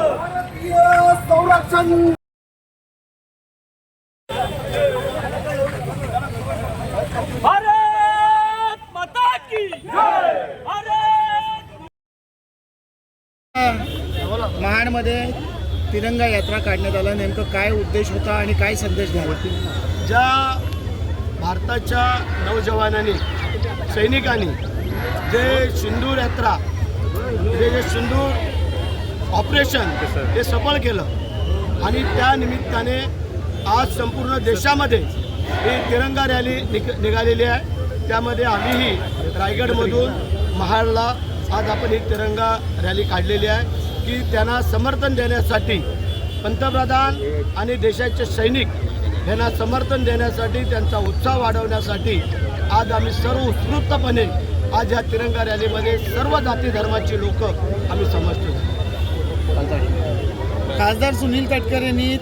भारतीय संरक्षण महाडमध्ये तिरंगा यात्रा काढण्यात आला. नेमकं काय उद्देश होता आणि काय संदेश द्यावा ज्या भारताच्या नौजवानांनी सैनिकांनी जे सिंधूर यात्रा जे सिंधूर ऑपरेशन हे सफळ केलं. आणि त्या निमित्ताने आज संपूर्ण देशामध्ये ही तिरंगा रॅली निघ निघालेली आहे. त्यामध्ये आम्हीही रायगडमधून महाडला आज आपण ही तिरंगा रॅली काढलेली आहे की त्यांना समर्थन देण्यासाठी पंतप्रधान आणि देशाचे सैनिक यांना समर्थन देण्यासाठी त्यांचा उत्साह वाढवण्यासाठी आज आम्ही सर्व उत्स्फूर्तपणे आज या तिरंगा रॅलीमध्ये सर्व जाती धर्माची लोक आम्ही समजतो खासदार सुनील तटकरे यांनी